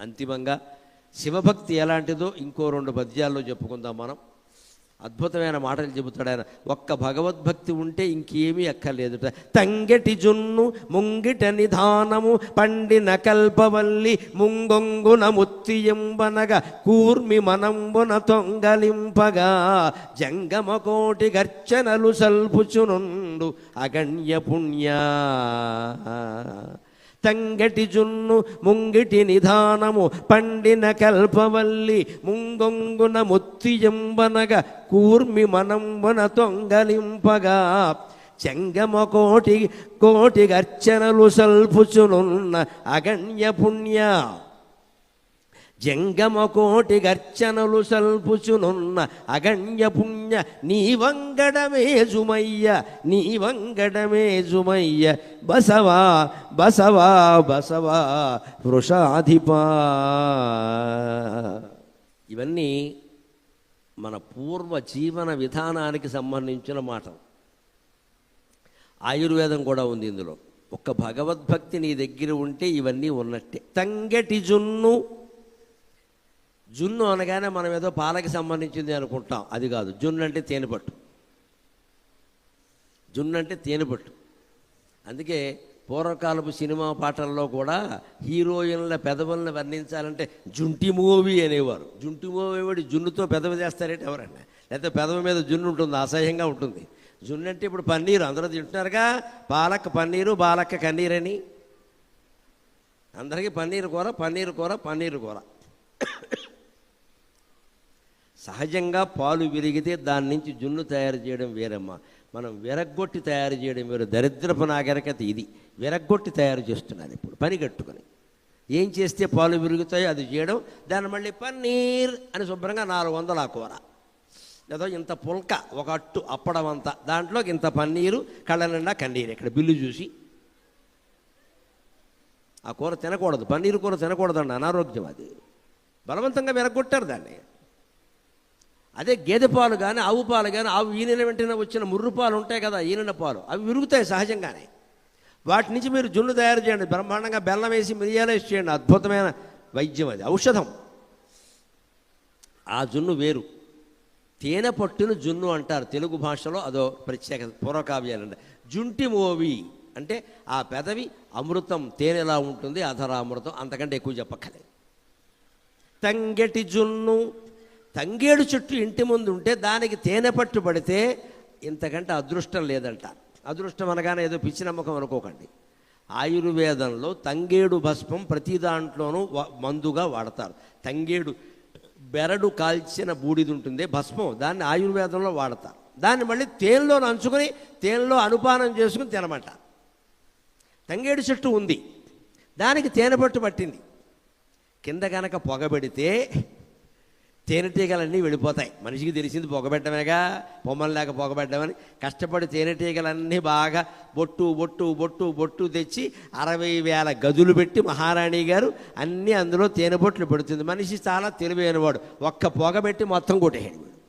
అంతిమంగా శివభక్తి ఎలాంటిదో ఇంకో రెండు పద్యాల్లో చెప్పుకుందాం మనం. అద్భుతమైన మాటలు చెబుతాడు ఆయన. ఒక్క భగవద్భక్తి ఉంటే ఇంకేమీ అక్కర్లేదుట తంగటి జున్ను ముంగిట నిధానము పండిన కల్పవల్లి ముంగొంగున ముత్తియంబనగ కూర్మి మనంబున తొంగలింపగా జంగమ కోటి గర్చనలు సల్పుచునుండు అగణ్య పుణ్యా. తంగటి జున్ను ముంగిటి నిధానము పండిన కల్పవల్లి ముంగొంగున ముత్తియంబనగ కూర్మి మనంబున తొంగలింపగా. చెంగమ కోటి కోటి అర్చనలు సల్పుచునున్న అగణ్య పుణ్య జంగమ కోటి గర్చనలు సల్పుచునున్న అగణ్య పుణ్య నీ వంగడమే జుమయ్య నీ వంగడమే జుమయ్య. బసవా బసవా బసవా వృషాధిపా. ఇవన్నీ మన పూర్వ జీవన విధానానికి సంబంధించిన మాటలు. ఆయుర్వేదం కూడా ఉంది ఇందులో. ఒక్క భగవద్భక్తి నీ దగ్గర ఉంటే ఇవన్నీ ఉన్నట్టే. తంగటి జున్ను జున్ను అనగానే మనం ఏదో పాలకి సంబంధించింది అనుకుంటాం. అది కాదు. జున్ను అంటే తేనెపట్టు. జున్ను అంటే తేనెపట్టు. అందుకే పూర్వకాలపు సినిమా పాటల్లో కూడా హీరోయిన్ల పెదవులను వర్ణించాలంటే జుంటి మూవీ అనేవారు. జుంటి మూవీ వాడి జున్నుతో పెదవి చేస్తారేంటి ఎవరన్నా? లేకపోతే పెదవి మీద జున్ను ఉంటుంది అసహ్యంగా ఉంటుంది. జున్ను అంటే ఇప్పుడు పన్నీరు. అందరూ తింటున్నారుగా? పాలక్క పన్నీరు బాలక్క అని అందరికీ పన్నీరు కూర పన్నీరు కూర పన్నీరు కూర. సహజంగా పాలు విరిగితే దాని నుంచి జున్ను తయారు చేయడం వేరమ్మా. మనం విరగ్గొట్టి తయారు చేయడం వేరు. దరిద్రపు నాగరికత ఇది. విరగ్గొట్టి తయారు చేస్తున్నారు ఇప్పుడు పని కట్టుకొని ఏం చేస్తే పాలు విరుగుతాయో అది చేయడం దాన్ని మళ్ళీ పన్నీర్ అని శుభ్రంగా నాలుగు వందల ఆ కూర ఏదో ఇంత పుల్క ఒక అట్టు అప్పడం అంతా. దాంట్లోకి ఇంత పన్నీరు కళ్ళ నిండా కన్నీరు ఇక్కడ బిల్లు చూసి. ఆ కూర తినకూడదు పన్నీరు కూర తినకూడదండి అనారోగ్యం అది. బలవంతంగా విరగొట్టారు దాన్ని. అదే గేదె పాలు కానీ ఆవు పాలు కానీ ఆవు ఈనిన వెంటనే వచ్చిన ముర్రు పాలు ఉంటాయి కదా ఈనిన పాలు. అవి విరుగుతాయి సహజంగానే. వాటి నుంచి మీరు జున్ను తయారు చేయండి బ్రహ్మాండంగా బెల్లం వేసి మిరియాలు వేసి చేయండి అద్భుతమైన వైద్యం అది ఔషధం. ఆ జున్ను వేరు. తేనె పట్టిన జున్ను అంటారు తెలుగు భాషలో అదో ప్రత్యేకత పూర్వకావ్యాలండి జుంటి మోవి అంటే ఆ పెదవి అమృతం తేనెలా ఉంటుంది అధర అమృతం అంతకంటే ఎక్కువ చెప్పక్కలేదు తంగటి జున్ను తంగేడు చెట్టు ఇంటి ముందు ఉంటే దానికి తేనె పట్టు పడితే ఇంతకంటే అదృష్టం లేదంట. అదృష్టం అనగానే ఏదో పిచ్చి నమ్మకం అనుకోకండి. ఆయుర్వేదంలో తంగేడు భస్మం ప్రతి దాంట్లోనూ మందుగా వాడతారు. తంగేడు బెరడు కాల్చిన బూడిది ఉంటుంది భస్మం దాన్ని ఆయుర్వేదంలో వాడతారు. దాన్ని మళ్ళీ తేనెలో నంచుకొని తేనెలో అనుపానం చేసుకుని తినమంట. తంగేడు చెట్టు ఉంది. దానికి తేనె పట్టు పట్టింది. కింద కనుక పొగబెడితే తేనెటీగలన్నీ వెళ్ళిపోతాయి. మనిషికి తెలిసింది పొగబెట్టమేగా పొమ్మలు లేక పొగబెట్టమని. కష్టపడి తేనెటీగలన్నీ బాగా బొట్టు బొట్టు బొట్టు బొట్టు తెచ్చి అరవై వేల గదులు పెట్టి మహారాణి గారు అన్నీ అందులో తేనె బొట్లు పెడుతుంది. మనిషి చాలా తెలివైనవాడు. ఒక్క పొగబెట్టి మొత్తం కొట్టేయాడు.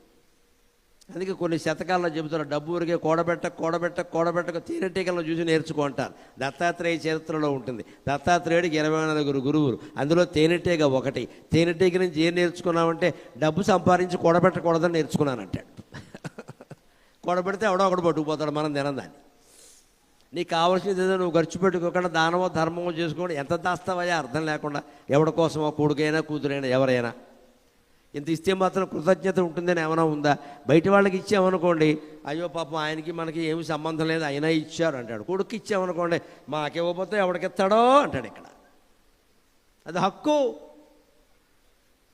అందుకే కొన్ని శతకాల్లో చెబుతారు డబ్బు ఊరికే కూడబెట్ట కూడబెట్ట కూడబెట్టక తేనెటీగలను చూసి నేర్చుకుంటారు దత్తాత్రేయ చరిత్రలో ఉంటుంది. దత్తాత్రేయుడికి ఇరవై నలుగురు గురువులు. అందులో తేనెటీగ ఒకటి. తేనెటీగ నుంచి ఏం నేర్చుకున్నామంటే డబ్బు సంపాదించి కూడబెట్టకూడదని నేర్చుకున్నానంటాడు. కూడబెడితే ఎవడో ఒకడు పట్టుకుపోతాడు మనం తినందాన్ని నీకు కావాల్సింది ఏదో నువ్వు ఖర్చు పెట్టుకోకుండా దానమో ధర్మమో చేసుకోండి ఎంత దాస్తావయ్యా? అర్థం లేకుండా ఎవడి కోసమో కొడుకైనా కూతురైనా ఎవరైనా. ఇంత ఇస్తే మాత్రం కృతజ్ఞత ఉంటుందని ఏమైనా ఉందా? బయట వాళ్ళకి ఇచ్చామనుకోండి అయ్యో పాపం ఆయనకి మనకి ఏమి సంబంధం లేదు అయినా ఇచ్చారు అంటాడు. కొడుకు ఇచ్చామనుకోండి మాకు ఎవడికిస్తాడో అంటాడు ఇక్కడ. అది హక్కు.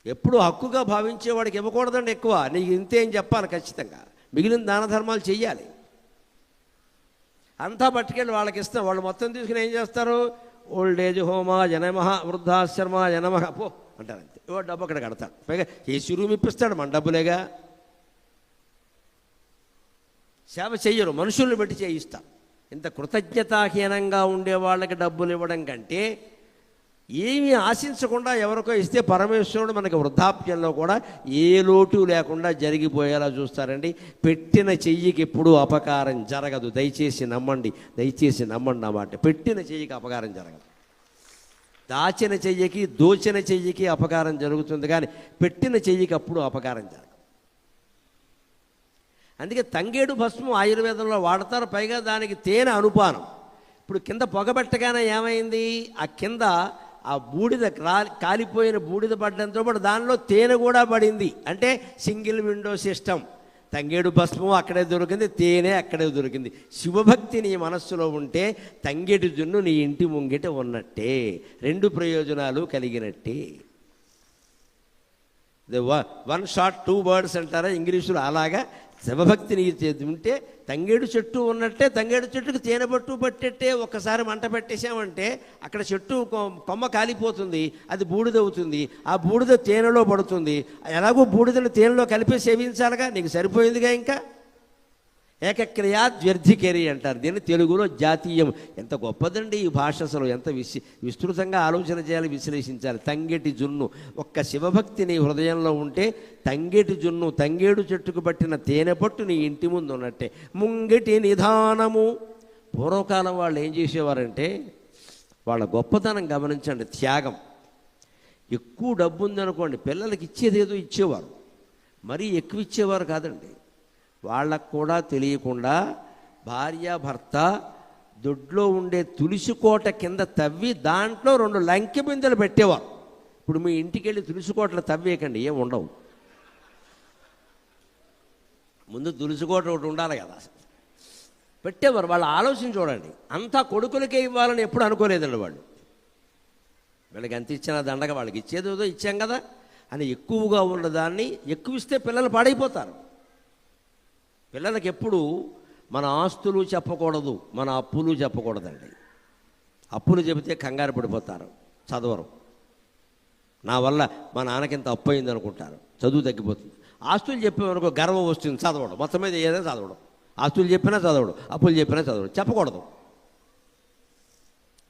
ఎప్పుడు హక్కుగా భావించే వాడికి ఇవ్వకూడదండి ఎక్కువ. నీకు ఇంతేం చెప్పాలి ఖచ్చితంగా. మిగిలిన దాన ధర్మాలు చెయ్యాలి. అంతా పట్టుకెళ్ళి వాళ్ళకి ఇస్తాం. వాళ్ళు మొత్తం తీసుకుని ఏం చేస్తారు? ఓల్డ్ ఏజ్ హోమా జనమహ వృద్ధాశ్రమ జనమహ పో. అంటారు అంతే. ఓ డబ్బు అక్కడ కడతాడు పైగా ఏసీ రూమ్ ఇప్పిస్తాడు మన డబ్బులేగా. సేవ చెయ్యరు మనుషుల్ని బట్టి చేయిస్తారు ఇంత కృతజ్ఞతాహీనంగా ఉండే వాళ్ళకి డబ్బులు ఇవ్వడం కంటే ఏమీ ఆశించకుండా ఎవరికో ఇస్తే పరమేశ్వరుడు మనకి వృద్ధాప్యంలో కూడా ఏ లోటు లేకుండా జరిగిపోయేలా చూస్తారండి. పెట్టిన చెయ్యికి ఎప్పుడూ అపకారం జరగదు. దయచేసి నమ్మండి. దయచేసి నమ్మండి అన్నమాట పెట్టిన చెయ్యికి అపకారం జరగదు. దాచిన చెయ్యికి దోచిన చెయ్యికి అపకారం జరుగుతుంది కానీ పెట్టిన చెయ్యికి అప్పుడు అపకారం జరగదు. అందుకే తంగేడు భస్మం ఆయుర్వేదంలో వాడతారు పైగా దానికి తేనె అనుపానం. ఇప్పుడు కింద పొగబెట్టగానే ఏమైంది? ఆ కింద ఆ బూడిద కాలిపోయిన బూడిద పడడంతో పాటు దానిలో తేనె కూడా పడింది. అంటే సింగిల్ విండో సిస్టమ్. తంగేడు భస్మం అక్కడే దొరికింది తేనె అక్కడే దొరికింది. శివభక్తి నీ మనస్సులో ఉంటే తంగేడు జున్ను నీ ఇంటి ముంగిట ఉన్నట్టే. రెండు ప్రయోజనాలు కలిగినట్టే. వన్ షాట్ టూ వర్డ్స్ అంటారా ఇంగ్లీషులో? అలాగా శివభక్తి నీ ఉంటే తంగేడు చెట్టు ఉన్నట్టే తంగేడు చెట్టుకు తేనె పట్టు పట్టేట్టే ఒక్కసారి మంట పెట్టేశామంటే అక్కడ చెట్టు కొమ్మ కాలిపోతుంది అది బూడిదవుతుంది. ఆ బూడిద తేనెలో పడుతుంది. ఎలాగో బూడిదను తేనెలో కలిపి సేవించాలిగా నీకు సరిపోయిందిగా ఇంకా? ఏకక్రియా ద్వ్యర్థికేరి అంటారు. దీన్ని తెలుగులో జాతీయం. ఎంత గొప్పదండి ఈ భాష అసలు. ఎంత విసి విస్తృతంగా ఆలోచన చేయాలి విశ్లేషించాలి. తంగేటి జున్ను. ఒక్క శివభక్తి నీ హృదయంలో ఉంటే తంగేటి జున్ను తంగేడు చెట్టుకు పట్టిన తేనె పట్టు నీ ఇంటి ముందు ఉన్నట్టే. ముంగిటి నిధానము. పూర్వకాలం వాళ్ళు ఏం చేసేవారంటే వాళ్ళ గొప్పతనం గమనించండి. త్యాగం. ఎక్కువ డబ్బు ఉందనుకోండి పిల్లలకి ఇచ్చేది ఏదో ఇచ్చేవారు. మరీ ఎక్కువ ఇచ్చేవారు కాదండి. వాళ్ళకు కూడా తెలియకుండా భార్య భర్త దొడ్లో ఉండే తులసి కోట కింద తవ్వి దాంట్లో రెండు లంకె బిందెలు పెట్టేవారు. ఇప్పుడు మీ ఇంటికి వెళ్ళి తులసి కోటలు తవ్వేయకండి ఏం ఉండవు. ముందు తులసి కోట ఒకటి ఉండాలి కదా. పెట్టేవారు వాళ్ళు ఆలోచన చూడండి. అంతా కొడుకులకే ఇవ్వాలని ఎప్పుడు అనుకోలేదండి వాళ్ళు. వీళ్ళకి ఎంత ఇచ్చినా దండగా వాళ్ళకి ఇచ్చేది ఇచ్చాం కదా. అని ఎక్కువగా ఉన్నదాన్ని ఎక్కువ ఇస్తే పిల్లలు పాడైపోతారు. పిల్లలకి ఎప్పుడు మన ఆస్తులు చెప్పకూడదు మన అప్పులు చెప్పకూడదండి. అప్పులు చెబితే కంగారు పడిపోతారు చదవరు. నా వల్ల మా నాన్నకింత అప్పు అయింది అనుకుంటారు చదువు తగ్గిపోతుంది. ఆస్తులు చెప్పేవనుకో గర్వం వస్తుంది చదవడం. మొత్తం మీద ఏదైనా చదవడం. ఆస్తులు చెప్పినా చదవడం అప్పులు చెప్పినా చదవడం చెప్పకూడదు.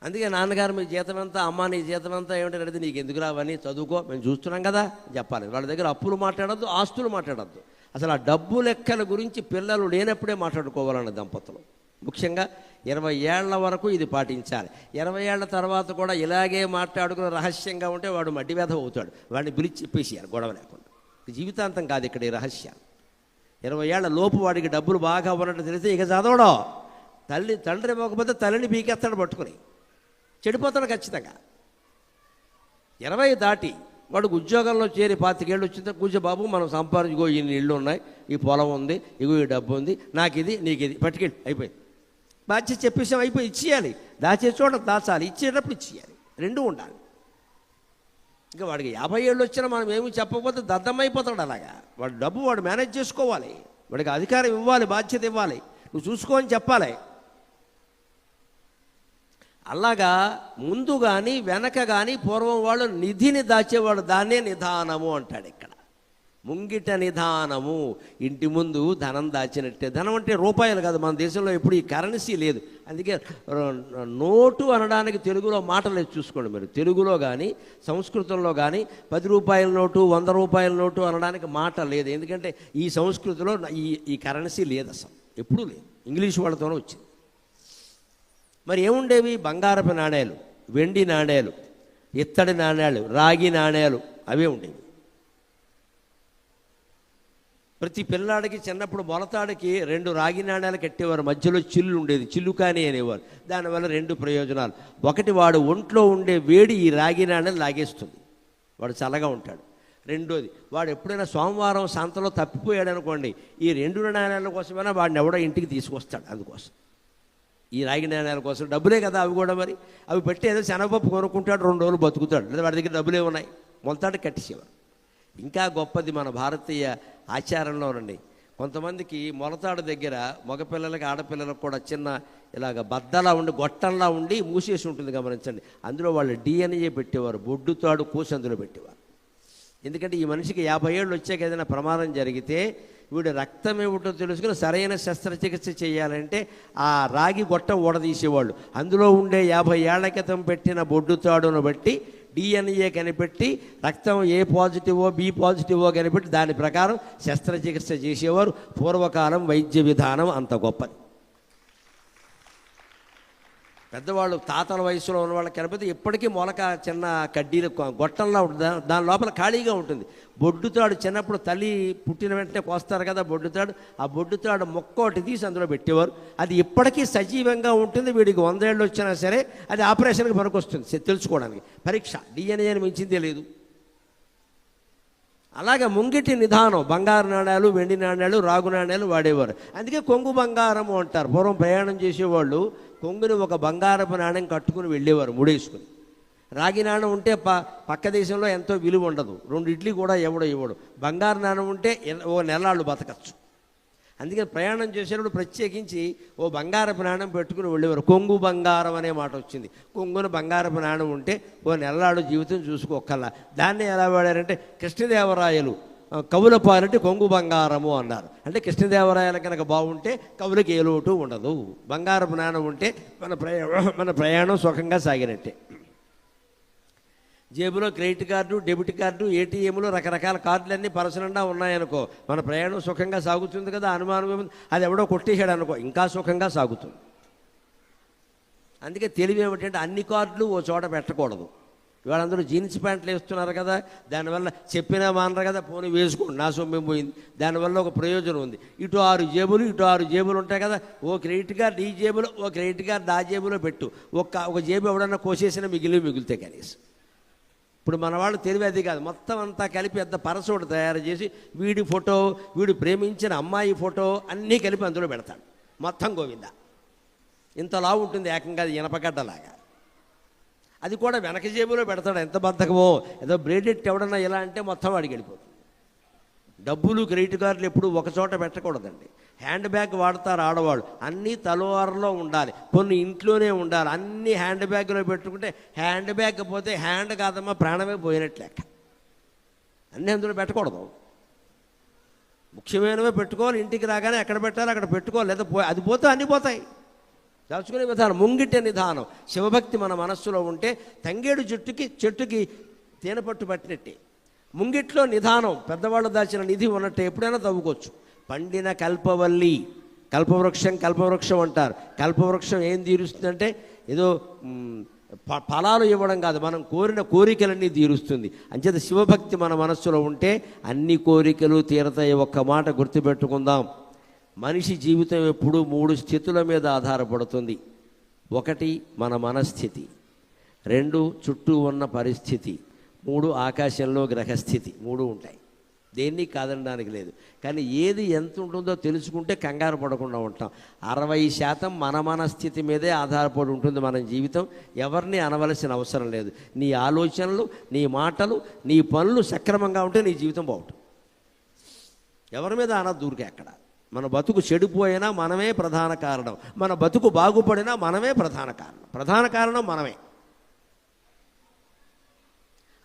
అందుకే నాన్నగారు మీ జీతం అంతా అమ్మ నీ జీతం అంతా అడిగితే నీకు ఎందుకు రావని చదువుకో మేము చూస్తున్నాం కదా చెప్పాలి. వాళ్ళ దగ్గర అప్పులు మాట్లాడద్దు ఆస్తులు మాట్లాడద్దు. అసలు ఆ డబ్బు లెక్కల గురించి పిల్లలు లేనప్పుడే మాట్లాడుకోవాలన్న దంపతులు. ముఖ్యంగా ఇరవై ఏళ్ళ వరకు ఇది పాటించాలి. ఇరవై ఏళ్ళ తర్వాత కూడా ఇలాగే మాట్లాడుకుని రహస్యంగా ఉంటే వాడు మడ్డివేధ అవుతాడు. వాడిని పిలిచి చెప్పేసేయాలి గొడవ లేకుండా. జీవితాంతం కాదు ఇక్కడ ఈ రహస్యాలు. ఇరవై ఏళ్ళ లోపు వాడికి డబ్బులు బాగా ఉన్నట్టు తెలిస్తే ఇక చదవడం. తల్లి తండ్రి ఇవ్వకపోతే తల్లిని పీకేస్తాడు పట్టుకుని. చెడిపోతాడు ఖచ్చితంగా. ఇరవై దాటి వాడికి ఉద్యోగంలో చేరి పాతికేళ్ళు వచ్చింది కూర్చో బాబు మనం సంపాదించుకో ఇన్ని ఇళ్ళు ఉన్నాయి ఈ పొలం ఉంది ఇగో ఈ డబ్బు ఉంది నాకు ఇది నీకు ఇది పట్టుకెళ్ళి అయిపోయింది. బాధ్యత చెప్పేసాం అయిపోయి ఇచ్చేయాలి. దాచే చోట దాచాలి ఇచ్చేటప్పుడు ఇచ్చేయాలి. రెండు ఉండాలి. ఇంకా వాడికి యాభై ఏళ్ళు వచ్చినా మనం ఏమి చెప్పకపోతే దద్దమైపోతాడు అలాగా. వాడు డబ్బు వాడు మేనేజ్ చేసుకోవాలి. వాడికి అధికారం ఇవ్వాలి బాధ్యత ఇవ్వాలి. నువ్వు చూసుకో అని చెప్పాలి. అలాగా ముందు కానీ వెనక కానీ పూర్వం వాళ్ళు నిధిని దాచేవాడు దాన్నే నిధానము అంటాడు ఇక్కడ. ముంగిట నిధానము. ఇంటి ముందు ధనం దాచినట్టే. ధనం అంటే రూపాయలు కాదు. మన దేశంలో ఎప్పుడు ఈ కరెన్సీ లేదు. అందుకే నోటు అనడానికి తెలుగులో మాట లేదు చూసుకోండి మీరు. తెలుగులో కానీ సంస్కృతంలో కానీ పది రూపాయల నోటు వంద రూపాయల నోటు అనడానికి మాట లేదు. ఎందుకంటే ఈ సంస్కృతిలో ఈ ఈ కరెన్సీ లేదు అసలు. ఎప్పుడూ లేదు. ఇంగ్లీష్ వాళ్ళతోనే వచ్చింది. మరి ఏముండేవి? బంగారపు నాణేలు వెండి నాణేలు ఇత్తడి నాణేలు రాగి నాణేలు అవే ఉండేవి. ప్రతి పిల్లాడికి చిన్నప్పుడు మొలతాడికి రెండు రాగి నాణేలు కట్టేవారు. మధ్యలో చిల్లు ఉండేది. చిల్లుకాని అనేవారు. దానివల్ల రెండు ప్రయోజనాలు. ఒకటి వాడు ఒంట్లో ఉండే వేడి ఈ రాగి నాణేలు లాగేస్తుంది. వాడు చల్లగా ఉంటాడు. రెండోది వాడు ఎప్పుడైనా సోమవారం సంతలో తప్పిపోయాడు అనుకోండి ఈ రెండు నాణేల కోసమైనా వాడిని ఎవడో ఇంటికి తీసుకొస్తాడు. అందుకోసం. ఈ రాగి నాణ్యాల కోసం డబ్బులే కదా అవి కూడా మరి. అవి పెట్టి ఏదో శనగపప్పు కొనుక్కుంటాడు రెండు రోజులు బతుకుతాడు. లేదా వాడి దగ్గర డబ్బులే ఉన్నాయి. మొలతాడు కట్టేసేవారు ఇంకా గొప్పది మన భారతీయ ఆచారంలోనండి కొంతమందికి మొలతాడు దగ్గర మగపిల్లలకి ఆడపిల్లలకు కూడా చిన్న ఇలాగ బద్దలా ఉండి గొట్టంలా ఉండి మూసేసి ఉంటుంది గమనించండి. అందులో వాళ్ళు డిఎన్ఏ పెట్టేవారు బొడ్డుతాడు కోసి అందులో పెట్టేవారు. ఎందుకంటే ఈ మనిషికి యాభై ఏళ్ళు వచ్చాక ఏదైనా ప్రమాదం జరిగితే వీడు రక్తం ఏమిటో తెలుసుకుని సరైన శస్త్రచికిత్స చేయాలంటే ఆ రాగి గొట్ట ఊడదీసేవాళ్ళు. అందులో ఉండే యాభై ఏళ్ళ క్రితం పెట్టిన బొడ్డు తాడును బట్టి డిఎన్ఏ కనిపెట్టి రక్తం ఏ పాజిటివో బి పాజిటివో కనిపెట్టి దాని ప్రకారం శస్త్రచికిత్స చేసేవారు. పూర్వకాలం వైద్య విధానం అంత గొప్పది. పెద్దవాళ్ళు తాతల వయసులో ఉన్న వాళ్ళకి కనిపితే ఇప్పటికీ మొలక చిన్న కడ్డీలు గొట్టంలో ఉంటుంది. దాని లోపల ఖాళీగా ఉంటుంది. బొడ్డుతాడు చిన్నప్పుడు తల్లి పుట్టిన వెంటనే కోస్తారు కదా బొడ్డుతాడు. ఆ బొడ్డుతాడు మొక్క ఒకటి తీసి అందులో పెట్టేవారు. అది ఇప్పటికీ సజీవంగా ఉంటుంది. వీడికి వందేళ్ళు వచ్చినా సరే అది ఆపరేషన్కి పనికొస్తుంది. తెలుసుకోవడానికి. పరీక్ష. డిఎన్ఏని మించింది తెలియదు అలాగే ముంగిటి నిధానం. బంగారు నాణ్యాలు వెండి నాణ్యాలు రాగు నాణ్యాలు వాడేవారు. అందుకే కొంగు బంగారము అంటారు. పూర్వం ప్రయాణం చేసేవాళ్ళు కొంగుని ఒక బంగారపు నాణ్యం కట్టుకుని వెళ్ళేవారు ముడేసుకుని. రాగి నాణం ఉంటే ప పక్క దేశంలో ఎంతో విలువ ఉండదు. రెండు ఇడ్లీ కూడా ఎవడో ఇవ్వడు. బంగారు నాణం ఉంటే ఓ నెలాళ్ళు బతకచ్చు. అందుకని ప్రయాణం చేసేటప్పుడు ప్రత్యేకించి ఓ బంగారపు నాణం పెట్టుకుని వెళ్ళేవారు. కొంగు బంగారం అనే మాట వచ్చింది. కొంగును బంగారపు నాణం ఉంటే ఓ నెలలాడు జీవితం చూసుకోకల్లా దాన్ని ఎలా వాడారంటే కృష్ణదేవరాయలు కవుల పాలంటే కొంగు బంగారము అన్నారు. అంటే కృష్ణదేవరాయలు కనుక బాగుంటే కవులకి ఏ లోటు ఉండదు. బంగారపు నాణం ఉంటే మన ప్రయాణం మన ప్రయాణం సుఖంగా సాగినట్టే. జేబులో క్రెడిట్ కార్డు డెబిట్ కార్డు ఏటీఎంలో రకరకాల కార్డులన్నీ పరసనండా ఉన్నాయనుకో మన ప్రయాణం సుఖంగా సాగుతుంది కదా అనుమానం అది ఎవడో కొట్టేశాడు అనుకో ఇంకా సుఖంగా సాగుతుంది. అందుకే తెలివి ఏమిటంటే అన్ని కార్డులు ఓ చోట పెట్టకూడదు. ఇవాళ అందరూ జీన్స్ ప్యాంట్లు వేస్తున్నారు కదా దానివల్ల చెప్పినా మానరు కదా పోనీ వేసుకోండి నా సొమ్మే పోయింది. దానివల్ల ఒక ప్రయోజనం ఉంది. ఇటు ఆరు జేబులు ఇటు ఆరు జేబులు ఉంటాయి కదా ఓ క్రెడిట్ కార్డు ఈ జేబులో ఓ క్రెడిట్ కార్డు ఆ జేబులో పెట్టు. ఒక ఒక జేబు ఎవడన్నా కోసేసినా మిగిలి మిగులుతాయి కనీసం. ఇప్పుడు మన వాళ్ళు తెలివి అది కాదు మొత్తం అంతా కలిపి పెద్ద పరసోడు తయారు చేసి వీడి ఫోటో వీడు ప్రేమించిన అమ్మాయి ఫోటో అన్నీ కలిపి అందులో పెడతాడు. మొత్తం గోవింద. ఇంతలా ఉంటుంది ఏకంగా అది ఇనపగడ్డలాగా. అది కూడా వెనక జేబులో పెడతాడు. ఎంత బద్ధకమో. ఏదో బ్రేడెట్ ఎవడన్నా ఇలా అంటే మొత్తం వాడికి వెళ్ళిపోతుంది. డబ్బులు క్రెడిట్ కార్డులు ఎప్పుడు ఒకచోట పెట్టకూడదండి. హ్యాండ్ బ్యాగ్ వాడతారు ఆడవాళ్ళు. అన్నీ తలోవారలో ఉండాలి. కొన్ని ఇంట్లోనే ఉండాలి. అన్నీ హ్యాండ్ బ్యాగ్లో పెట్టుకుంటే హ్యాండ్ బ్యాగ్ పోతే హ్యాండ్ కాదమ్మా ప్రాణమే పోయినట్లు లెక్క. అన్నీ అందులో పెట్టకూడదు. ముఖ్యమైనవే పెట్టుకోవాలి. ఇంటికి రాగానే ఎక్కడ పెట్టాలి అక్కడ పెట్టుకోవాలి. లేదా పో అది పోతే అన్నీ పోతాయి. దాచుకునే విధానం ముంగిటే నిధానం. శివభక్తి మన మనస్సులో ఉంటే తంగేడు చెట్టుకి చెట్టుకి తేనెపట్టు పట్టినట్టే. ముంగిట్లో నిధానం పెద్దవాళ్ళు దాచిన నిధి ఉన్నట్టు ఎప్పుడైనా తవ్వుకోవచ్చు. పండిన కల్పవల్లి కల్పవృక్షం కల్పవృక్షం అంటారు. కల్పవృక్షం ఏం తీరుస్తుందంటే ఏదో ఫలాలు ఇవ్వడం కాదు మనం కోరిన కోరికలన్నీ తీరుస్తుంది. అంచేత శివభక్తి మన మనస్సులో ఉంటే అన్ని కోరికలు తీరతాయి. ఒక్క మాట గుర్తుపెట్టుకుందాం. మనిషి జీవితం ఎప్పుడు మూడు స్థితుల మీద ఆధారపడుతుంది. ఒకటి మన మనస్థితి రెండు చుట్టూ ఉన్న పరిస్థితి మూడు ఆకాశంలో గ్రహస్థితి మూడు ఉంటాయి. దేన్ని కాదనడానికి లేదు. కానీ ఏది ఎంత ఉంటుందో తెలుసుకుంటే కంగారు పడకుండా ఉంటాం. అరవై శాతం మన మనస్థితి మీదే ఆధారపడి ఉంటుంది మన జీవితం. ఎవరిని అనవలసిన అవసరం లేదు. నీ ఆలోచనలు నీ మాటలు నీ పనులు సక్రమంగా ఉంటే నీ జీవితం బాగుంటుంది. ఎవరి మీద అనద్దు ఊరికే అక్కడ. మన బతుకు చెడిపోయినా మనమే ప్రధాన కారణం. మన బతుకు బాగుపడినా మనమే ప్రధాన కారణం. ప్రధాన కారణం మనమే.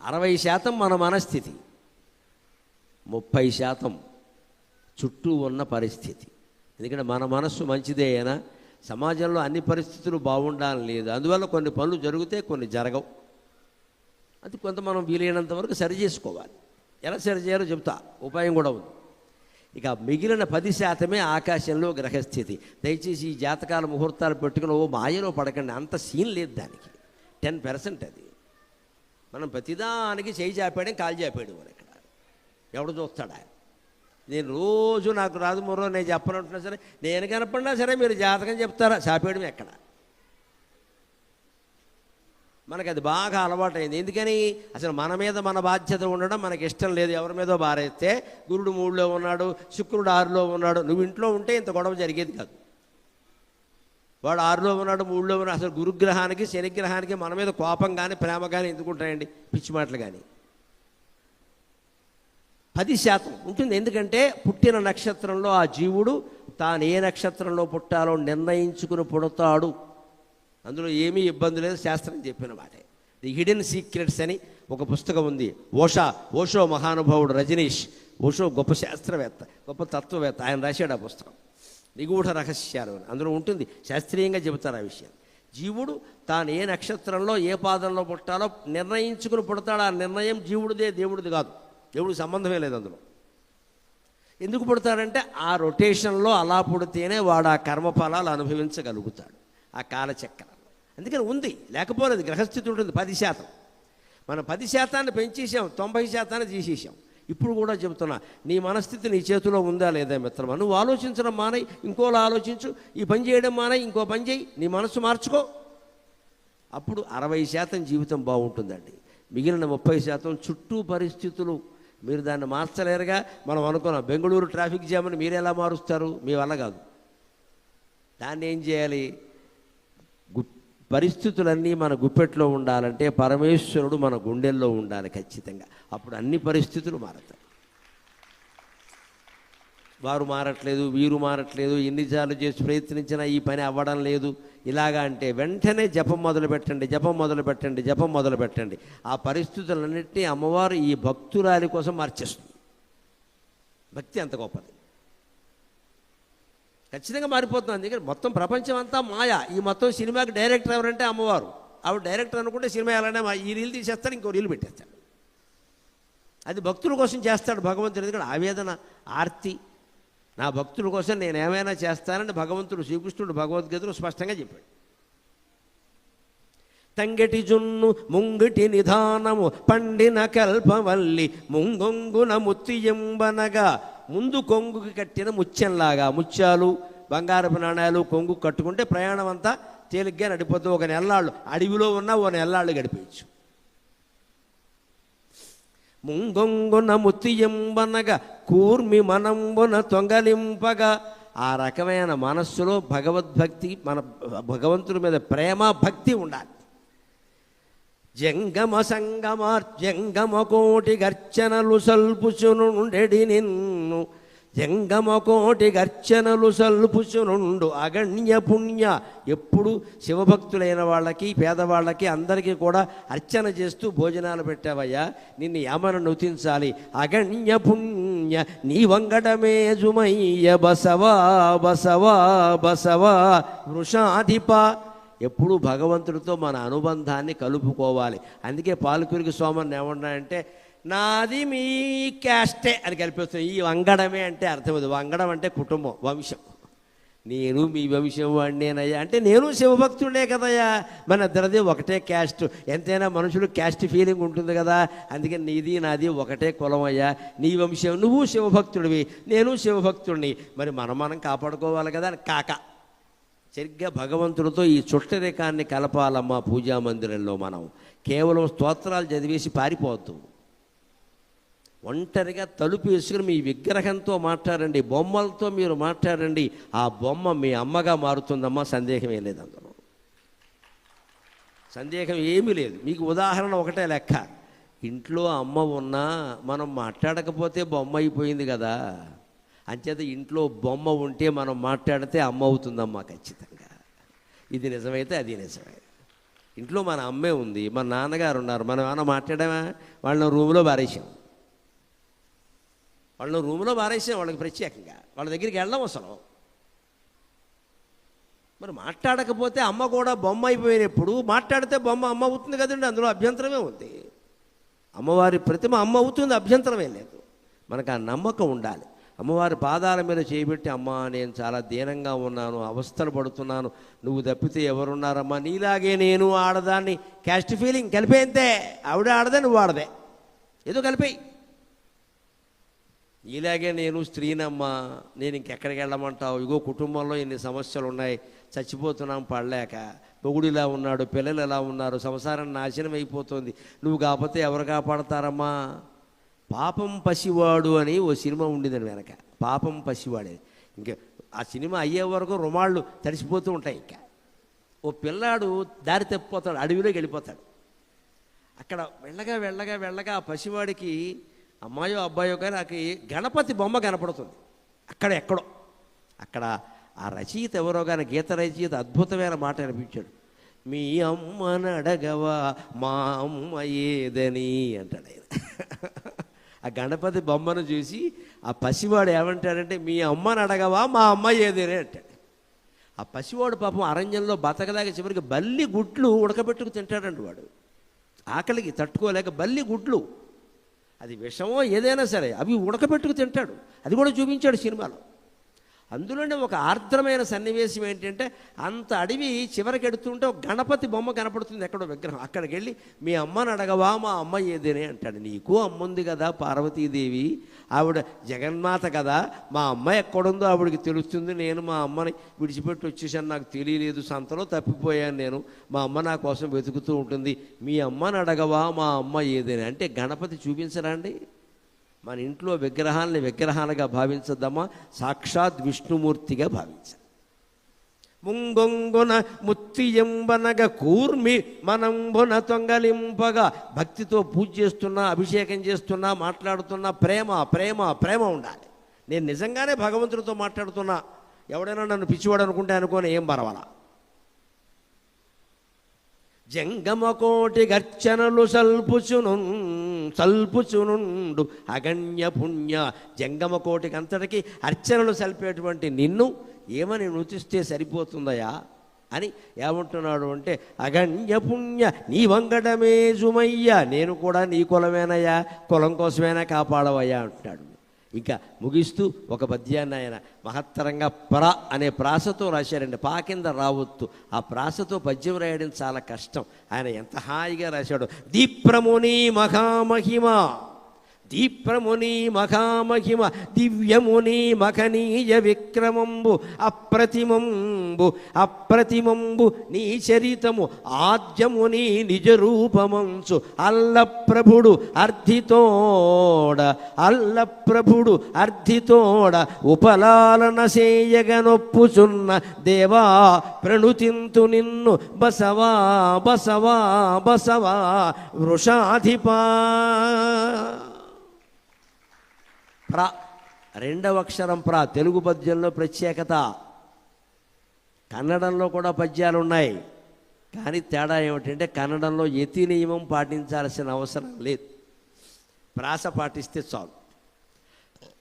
అరవై శాతం మన మనస్థితి. ముప్పై శాతం చుట్టూ ఉన్న పరిస్థితి. ఎందుకంటే మన మనస్సు మంచిదే అయినా సమాజంలో అన్ని పరిస్థితులు బాగుండాలని లేదు. అందువల్ల కొన్ని పనులు జరిగితే కొన్ని జరగవు. అది కొంత మనం వీలైనంత వరకు సరి చేసుకోవాలి. ఎలా సరి చేయాలో చెప్తా. ఉపాయం కూడా ఉంది. ఇక మిగిలిన పది శాతమే ఆకాశంలో గ్రహస్థితి. దయచేసి ఈ జాతకాల ముహూర్తాలు పెట్టుకుని ఓ మాయలో పడకండి. అంత సీన్ లేదు దానికి. టెన్ పర్సెంట్ అది. మనం ప్రతిదానికి చేయి చాపాడేం కాలు చాపాడు ఇక్కడ. ఎవడు చూస్తాడా? నేను రోజు నాకు రాదు మొర్రో నేను చెప్పనంటున్నా సరే నేను కనపడినా సరే మీరు జాతకం చెప్తారా? చాపేయడం ఎక్కడ? మనకి అది బాగా అలవాటైంది. ఎందుకని? అసలు మన మీద మన బాధ్యత ఉండడం మనకి ఇష్టం లేదు. ఎవరి మీదో బారేస్తే గురుడు మూడులో ఉన్నాడు శుక్రుడు ఆరులో ఉన్నాడు. నువ్వు ఇంట్లో ఉంటే ఇంత గొడవ జరిగేది కాదు. వాడు ఆరులో ఉన్నాడు మూడులో ఉన్నాడు. అసలు గురుగ్రహానికి శనిగ్రహానికి మన మీద కోపం కానీ ప్రేమ కానీ ఎందుకు ఉంటాయండి? పిచ్చి మాటలు కానీ పది శాతం ఉంటుంది. ఎందుకంటే పుట్టిన నక్షత్రంలో ఆ జీవుడు తాను ఏ నక్షత్రంలో పుట్టాలో నిర్ణయించుకుని పుడతాడు. అందులో ఏమీ ఇబ్బంది లేదు శాస్త్రం చెప్పిన మాటే. ది హిడెన్ సీక్రెట్స్ అని ఒక పుస్తకం ఉంది. ఓషా ఓషో మహానుభావుడు రజనీష్. ఓషో గొప్ప శాస్త్రవేత్త గొప్ప తత్వవేత్త. ఆయన రాశాడు ఆ పుస్తకం. నిగూఢ రహస్యాలు. అందులో ఉంటుంది శాస్త్రీయంగా చెబుతారు ఆ విషయం. జీవుడు తాను ఏ నక్షత్రంలో ఏ పాదంలో పుట్టాలో నిర్ణయించుకుని పుడతాడు? ఆ నిర్ణయం జీవుడిదే దేవుడిది కాదు. దేవుడికి సంబంధమే లేదు అందులో. ఎందుకు పుడతాడంటే ఆ రొటేషన్లో అలా పుడితేనే వాడు ఆ కర్మఫలాలు అనుభవించగలుగుతాడు. ఆ కాలచక్రం. అందుకని ఉంది. లేకపోలేదు గ్రహస్థితి ఉంటుంది పది శాతం. మనం పది శాతాన్ని పెంచేసాం తొంభై శాతాన్ని తీసేసాం. ఇప్పుడు కూడా చెబుతున్నా నీ మనస్థితి నీ చేతిలో ఉందా లేదా మిత్రమా? నువ్వు ఆలోచించడం మానై ఇంకోలా ఆలోచించు. ఈ పని చేయడం మానై ఇంకో పని చేయి. నీ మనసు మార్చుకో. అప్పుడు అరవై శాతం జీవితం బాగుంటుందండి. మిగిలిన ముప్పై శాతం చుట్టూ పరిస్థితులు. మీరు దాన్ని మార్చలేరుగా. మనం అనుకున్నాం బెంగళూరు ట్రాఫిక్ జామ్ని మీరు ఎలా మారుస్తారు? మీ వల్ల కాదు. దాన్ని ఏం చేయాలి? పరిస్థితులన్నీ మన గుప్పెట్లో ఉండాలంటే పరమేశ్వరుడు మన గుండెల్లో ఉండాలి ఖచ్చితంగా. అప్పుడు అన్ని పరిస్థితులు మారతాయి. వారు మారట్లేదు వీరు మారట్లేదు ఎన్నిసార్లు చేసి ప్రయత్నించినా ఈ పని అవ్వడం లేదు. ఇలాగా అంటే వెంటనే జపం మొదలు పెట్టండి జపం మొదలు పెట్టండి జపం మొదలు పెట్టండి. ఆ పరిస్థితులన్నింటినీ అమ్మవారు ఈ భక్తురాలి కోసం మార్చేస్తుంది. భక్తి అంత గొప్పది. ఖచ్చితంగా మారిపోతుంది అందుకని మొత్తం ప్రపంచం అంతా మాయ. ఈ మొత్తం సినిమాకి డైరెక్టర్ ఎవరంటే అమ్మవారు. ఆవిడ డైరెక్టర్ అనుకుంటే సినిమా ఎలానే మా- ఈ రీల్ తీసేస్తాడు ఇంకో రీల్ పెట్టేస్తాడు. అది భక్తుల కోసం చేస్తాడు భగవంతుడు. ఎందుకంటే ఆవేదన ఆర్తి నా భక్తుల కోసం నేను ఏమైనా చేస్తానని భగవంతుడు శ్రీకృష్ణుడు భగవద్గీతలో స్పష్టంగా చెప్పాడు. తంగటి జున్ను ముంగిటి నిధానము పండిన కల్పవల్లి ముంగొంగున ముత్తియంబనగా ముందు కొంగుకి కట్టిన ముత్యంలాగా ముత్యాలు బంగారపు నాణ్యాలు కొంగు కట్టుకుంటే ప్రయాణం అంతా తేలిగ్గా నడిపోతూ ఒక నెల్లాళ్ళు అడవిలో ఉన్న ఓ నెల్లాళ్ళు గడిపేయచ్చు. ముంగొంగున ముత్తియంబనగా కూర్మి మనంబున తొంగలింపగా ఆ రకమైన మనస్సులో భగవద్భక్తి మన భగవంతుడి మీద ప్రేమ భక్తి ఉండాలి. జంగమ సంగమార్ కోటి గర్చనలు సల్పుచునుండెడి నిన్ను. జంగమ కోటి గర్చనలు సల్పుచునుండు. అగణ్య పుణ్య. ఎప్పుడు శివభక్తులైన వాళ్ళకి పేదవాళ్ళకి అందరికీ కూడా అర్చన చేస్తూ భోజనాలు పెట్టావయ్యా. నిన్ను ఏమన నుతించాలి. అగణ్య పుణ్య. నీ వంగడమే జుమయ్య బసవా బసవా బసవా. వృషాధిప ఎప్పుడూ భగవంతుడితో మన అనుబంధాన్ని కలుపుకోవాలి. అందుకే పాలకురికి సోమన్ ఏమన్నాడంటే నాది మీ క్యాస్టే అని కలిపిస్తుంది ఈ వంగడమే అంటే అర్థమవుతుంది వంగడం అంటే కుటుంబం వంశం. నేను మీ వంశం వాడినేనయ్యా అంటే నేను శివభక్తుడే కదయ్యా. మన ఇద్దరిది ఒకటే క్యాస్ట్. ఎంతైనా మనుషులు క్యాస్ట్ ఫీలింగ్ ఉంటుంది కదా. అందుకే నీది నాది ఒకటే కులం అయ్యా నీ వంశం నువ్వు శివభక్తుడివి నేను శివభక్తుడిని. మరి మనం మనం కాపాడుకోవాలి కదా అని కాక. సరిగ్గా భగవంతుడితో ఈ చుట్టరికాన్ని కలపాలమ్మా పూజా మందిరంలో మనం. కేవలం స్తోత్రాలు చదివేసి పారిపోవద్దు. ఒంటరిగా తలుపు వేసుకుని మీ విగ్రహంతో మాట్లాడండి బొమ్మలతో మీరు మాట్లాడండి ఆ బొమ్మ మీ అమ్మగా మారుతుందమ్మా సందేహమే లేదు అందులో. సందేహం ఏమీ లేదు. మీకు ఉదాహరణ ఒకటే లెక్క. ఇంట్లో అమ్మ ఉన్నా మనం మాట్లాడకపోతే బొమ్మ అయిపోయింది కదా. అంచేత ఇంట్లో బొమ్మ ఉంటే మనం మాట్లాడితే అమ్మ అవుతుందమ్మా ఖచ్చితంగా. ఇది నిజమైతే అది నిజమే. ఇంట్లో మన అమ్మే ఉంది మన నాన్నగారు ఉన్నారు మనం ఏమైనా మాట్లాడామా? వాళ్ళని రూమ్లో బారేసాం వాళ్ళని రూమ్లో బారేసాం వాళ్ళకి ప్రత్యేకంగా. వాళ్ళ దగ్గరికి వెళ్ళడం అసలు. మరి మాట్లాడకపోతే అమ్మ కూడా బొమ్మ అయిపోయినప్పుడు మాట్లాడితే బొమ్మ అమ్మ అవుతుంది కదండి అందులో అభ్యంతరమే ఉంది. అమ్మవారి ప్రతిమ అమ్మ అవుతుంది అభ్యంతరమే లేదు. మనకు ఆ నమ్మకం ఉండాలి. అమ్మవారి పాదాల మీద చేయబెట్టి అమ్మా నేను చాలా దీనంగా ఉన్నాను అవస్థలు పడుతున్నాను నువ్వు తప్పితే ఎవరున్నారమ్మా? నీలాగే నేను ఆడదాన్ని క్యాస్ట్ ఫీలింగ్ కలిపేంతే ఆవిడ ఆడదే నువ్వు ఆడదే. ఏదో కలిపేయి. ఇలాగే నేను స్త్రీనమ్మా నేను ఇంకెక్కడికి వెళ్ళమంటావు? ఇగో కుటుంబంలో ఇన్ని సమస్యలు ఉన్నాయి చచ్చిపోతున్నాం పడలేక. పొగుడిలా ఉన్నాడు పిల్లలు ఎలా ఉన్నారు? సంసారం నాశనం అయిపోతుంది. నువ్వు కాకపోతే ఎవరు కాపాడతారమ్మా? పాపం పసివాడు అని ఓ సినిమా ఉండేదని వెనక. పాపం పసివాడే. ఇంకా ఆ సినిమా అయ్యే వరకు రుమాళ్ళు తడిసిపోతూ ఉంటాయి ఇంకా. ఓ పిల్లాడు దారి తప్పిపోతాడు అడవిలోకి వెళ్ళిపోతాడు. అక్కడ వెళ్ళగా వెళ్ళగా వెళ్ళగా ఆ పసివాడికి అమ్మాయో అబ్బాయో కానీ నాకు గణపతి బొమ్మ కనపడుతుంది. అక్కడ ఎక్కడో. అక్కడ ఆ రచయిత ఎవరో కానీ గీత రచయిత అద్భుతమైన మాట అనిపించాడు. మీ అమ్మని మా అమ్మ ఏదని అంటాడు ఆయన. ఆ గణపతి బొమ్మను చూసి ఆ పసివాడు ఏమంటాడంటే మీ అమ్మని అడగవా? మా అమ్మ ఏదేనే అంటాడు. ఆ పసివాడు పాపం అరణ్యంలో బతకలేక చివరికి బల్లి గుడ్లు ఉడకబెట్టుకు తింటాడండి వాడు. ఆకలికి తట్టుకోలేక బల్లి గుడ్లు. అది విషమో ఏదైనా సరే అవి ఉడకబెట్టుకు తింటాడు. అది కూడా చూపించాడు సినిమాలో. అందులోనే ఒక ఆర్ద్రమైన సన్నివేశం ఏంటంటే అంత అడవి చివరికి ఎడుతుంటే ఒక గణపతి బొమ్మ కనపడుతుంది ఎక్కడో విగ్రహం. అక్కడికి వెళ్ళి మీ అమ్మను అడగవా? మా అమ్మ ఏదేనే అంటాడు. నీకు అమ్మ ఉంది కదా పార్వతీదేవి ఆవిడ జగన్మాత కదా మా అమ్మ ఎక్కడుందో ఆవిడకి తెలుస్తుంది నేను మా అమ్మని విడిచిపెట్టి వచ్చేసాను నాకు తెలియలేదు సంతలో తప్పిపోయాను నేను మా అమ్మ నా కోసం వెతుకుతూ ఉంటుంది మీ అమ్మను అడగవా? మా అమ్మ ఏదేనే అంటే గణపతి చూపించరా అండి? మన ఇంట్లో విగ్రహాలని విగ్రహాలుగా భావించద్దమ్మా సాక్షాత్ విష్ణుమూర్తిగా భావించాలి ముంగొంగున ముత్తియంబనగ కూర్మి మనంబున తొంగలింపగా భక్తితో పూజ చేస్తున్నా అభిషేకం చేస్తున్నా మాట్లాడుతున్నా ప్రేమ ప్రేమ ప్రేమ ఉండాలి. నేను నిజంగానే భగవంతుడితో మాట్లాడుతున్నా. ఎవడైనా నన్ను పిచ్చివాడు అనుకుంటే అనుకోని ఏం పర్వాలా? జంగమకోటి గర్చనలు సల్పుచును సల్పుచునుండు. అగణ్య పుణ్య జంగమకోటికి అంతటికి అర్చనలు సల్పేటువంటి నిన్ను ఏమని నృతిస్తే సరిపోతుందయా? అని ఏమంటున్నాడు అంటే అగణ్య పుణ్య నీ వంగడమే జుమయ్య నేను కూడా నీ కులమేనయ్యా కులం కోసమైనా కాపాడవయ్యా అంటున్నాడు ఇంకా ముగిస్తూ ఒక పద్యాన్ని ఆయన మహత్తరంగా ప్ర అనే ప్రాసతో రాశారండి. పా కింద రావొత్తు. ఆ ప్రాసతో పద్యం రాయడం చాలా కష్టం. ఆయన ఎంత హాయిగా రాశాడు. దీప్రముని మహామహిమ. దీప్రముని మఖామహిమ దివ్యముని మఖనీయ విక్రమంబు అప్రతిమంబు అప్రతిమంబు నీ చరితము ఆద్యముని నిజ రూపమంచు అల్ల ప్రభుడు అల్లప్రభుడు అల్ల ప్రభుడు అర్ధితోడ ఉపలాలన సేయగనొప్పుచున్న దేవా ప్రణుతింతు నిన్ను. బసవా బసవా బసవా వృషాధిపా. ప్ర రెండవ అక్షరం ప్ర తెలుగు పద్యంలో ప్రత్యేకత. కన్నడంలో కూడా పద్యాలు ఉన్నాయి కానీ తేడా ఏమిటంటే కన్నడంలో యతి నియమం పాటించాల్సిన అవసరం లేదు. ప్రాస పాటిస్తే చాలు.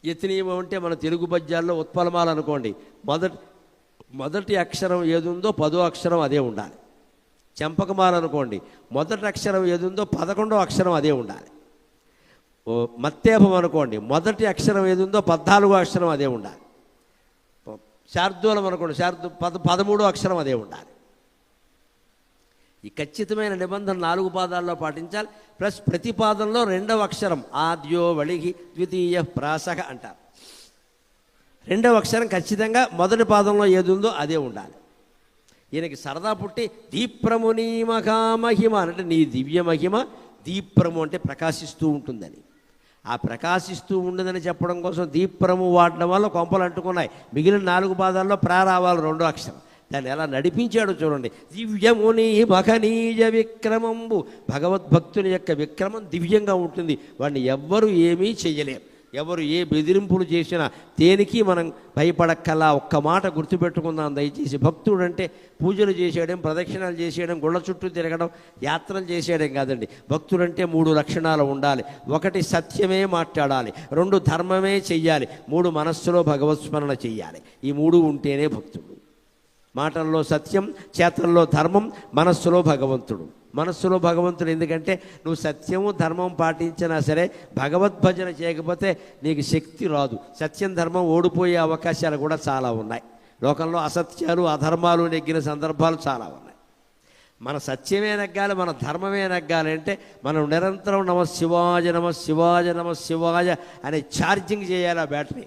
యతి నియమం అంటే మన తెలుగు పద్యాల్లో ఉత్పలమాలు అనుకోండి మొదటి మొదటి అక్షరం ఏదుందో పదో అక్షరం అదే ఉండాలి. చెంపకమాలనుకోండి మొదటి అక్షరం ఏదుందో పదకొండో అక్షరం అదే ఉండాలి. మత్తేపం అనుకోండి. మొదటి అక్షరం ఏది ఉందో పద్నాలుగో అక్షరం అదే ఉండాలి. శార్దూలం అనుకోండి. శార్దు పద పదమూడో అక్షరం అదే ఉండాలి. ఈ ఖచ్చితమైన నిబంధన నాలుగు పాదాల్లో పాటించాలి. ప్లస్ ప్రతి పాదంలో రెండవ అక్షరం ఆద్యో వళిగి ద్వితీయ ప్రాసహ అంటారు. రెండవ అక్షరం ఖచ్చితంగా మొదటి పాదంలో ఏది ఉందో అదే ఉండాలి. ఈయనకి సరదా పుట్టి దీప్రముని మహామహిమ అంటే నీ దివ్య మహిమ దీప్రము అంటే ప్రకాశిస్తూ ఉంటుందని. ఆ ప్రకాశిస్తూ ఉండదని చెప్పడం కోసం దీప్రము వాడడం వల్ల కొంపలు అంటుకున్నాయి. మిగిలిన నాలుగు పాదాల్లో ప్రారావాలి రెండో అక్షరం. దాన్ని ఎలా నడిపించాడో చూడండి. దివ్యముని మఖనీయ విక్రమంబు. భగవద్భక్తుని యొక్క విక్రమం దివ్యంగా ఉంటుంది. వాడిని ఎవ్వరూ ఏమీ చెయ్యలేరు ఎవరు ఏ బెదిరింపులు చేసినా దేనికి మనం భయపడక్కలా ఒక్క మాట గుర్తుపెట్టుకుందాం దయచేసి. భక్తుడు అంటే పూజలు చేసేయడం ప్రదక్షిణాలు చేసేయడం గుళ్ళ చుట్టూ తిరగడం యాత్రలు చేసేయడం కాదండి. భక్తుడంటే మూడు లక్షణాలు ఉండాలి. ఒకటి సత్యమే మాట్లాడాలి. రెండు ధర్మమే చెయ్యాలి. మూడు మనస్సులో భగవత్స్మరణ చెయ్యాలి. ఈ మూడు ఉంటేనే భక్తుడు. మాటల్లో సత్యం చేతల్లో ధర్మం మనస్సులో భగవంతుడు. మనస్సులో భగవంతుడు ఎందుకంటే నువ్వు సత్యము ధర్మం పాటించినా సరే భగవద్భజన చేయకపోతే నీకు శక్తి రాదు. సత్యం ధర్మం ఓడిపోయే అవకాశాలు కూడా చాలా ఉన్నాయి. లోకంలో అసత్యాలు అధర్మాలు నెగ్గిన సందర్భాలు చాలా ఉన్నాయి. మన సత్యమే నెగ్గాలి మన ధర్మమే నెగ్గాలి అంటే మనం నిరంతరం నమ శివాజ నమ శివాజ నమ శివాజ అనే ఛార్జింగ్ చేయాలి ఆ బ్యాటరీ.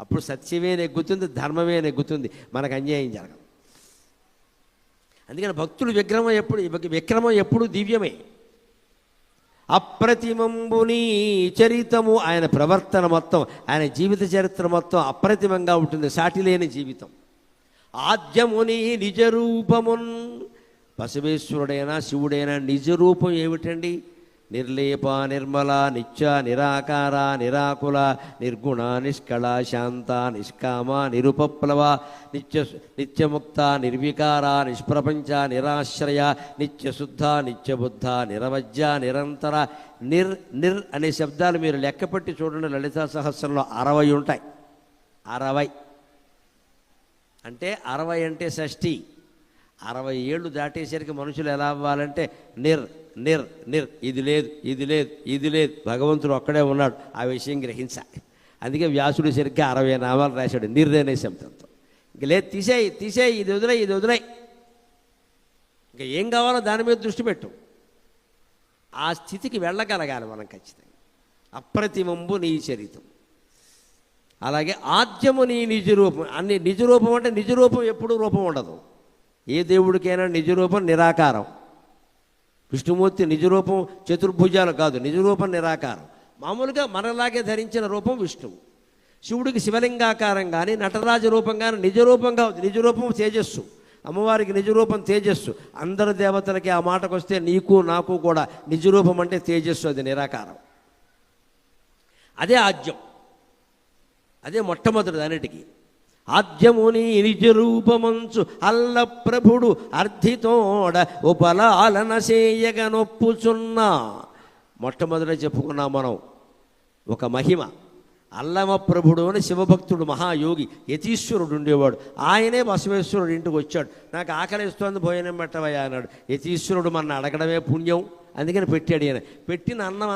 అప్పుడు సత్యమే నెగ్గుతుంది ధర్మమే నెగ్గుతుంది. మనకు అన్యాయం జరగదు. అందుకని భక్తులు విగ్రహం ఎప్పుడు విక్రమం ఎప్పుడు దివ్యమే. అప్రతిమంబుని చరితము ఆయన ప్రవర్తన మొత్తం ఆయన జీవిత చరిత్ర మొత్తం అప్రతిమంగా ఉంటుంది సాటి లేని జీవితం ఆద్యముని నిజరూపమున్ బసవేశ్వరుడైనా శివుడైనా నిజరూపం ఏమిటండి? నిర్లీప నిర్మల నిత్య నిరాకార నిరాకుల నిర్గుణ నిష్కళ శాంత నిష్కామ నిరుపప్లవ నిత్య నిత్యముక్త నిర్వికార నిష్ప్రపంచ నిరాశ్రయ నిత్యశుద్ధ నిత్యబుద్ధ నిరవజ్య నిరంతర నిర్ నిర్ అనే శబ్దాలు మీరు లెక్కపెట్టి చూడండి. లలితా సహస్రంలో అరవై ఉంటాయి. అరవై. అంటే అరవై అంటే షష్ఠి. అరవై ఏళ్ళు దాటేసరికి మనుషులు ఎలా అవ్వాలంటే నిర్ నిర్ నిర్ ఇది లేదు ఇది లేదు ఇది లేదు. భగవంతుడు ఒక్కడే ఉన్నాడు ఆ విషయం గ్రహించాలి. అందుకే వ్యాసుడు సరిగ్గా అరవై నామాలు రాశాడు నిర్ణయ శబ్దంతో. ఇంక లేదు తీసేయి తీసేయి ఇది వదిలే ఇది వదిలే ఇంకా ఏం కావాలో దాని మీద దృష్టి పెట్టు. ఆ స్థితికి వెళ్ళగలగాలి మనం ఖచ్చితంగా. అప్రతిమంబు నీ చరితం. అలాగే ఆద్యము నీ నిజ రూపం అన్ని నిజ రూపం అంటే నిజ రూపం రూపం ఉండదు. ఏ దేవుడికైనా నిజ రూపం నిరాకారం. విష్ణుమూర్తి నిజరూపం చతుర్భుజాలు కాదు నిజ రూపం నిరాకారం. మామూలుగా మనలాగే ధరించిన రూపం విష్ణువు శివుడికి శివలింగాకారం కానీ నటరాజ రూపం కానీ నిజ రూపం కాదు నిజ రూపం తేజస్సు. అమ్మవారికి నిజ రూపం తేజస్సు. అందరి దేవతలకి ఆ మాటకు వస్తే నీకు నాకు కూడా నిజ రూపం అంటే తేజస్సు అది నిరాకారం. అదే ఆద్యం అదే మొట్టమొదటిది అన్నిటికీ ఆద్యముని నిజ రూపమంచు అల్ల ప్రభుడు అర్థితోడ ఉపలాలన చేయగ నొప్పుచున్నా మొట్టమొదట చెప్పుకున్నాం మనం ఒక మహిమ. అల్లమ ప్రభుడు అని శివభక్తుడు మహాయోగి యతీశ్వరుడు ఉండేవాడు. ఆయనే బసవేశ్వరుడు ఇంటికి వచ్చాడు. నాకు ఆకలిస్తోంది భోజనం పెట్టవయ్యా అన్నాడు. యతీశ్వరుడు మన అడగడమే పుణ్యం. అందుకని పెట్టాడు ఈయన. పెట్టిన అన్నం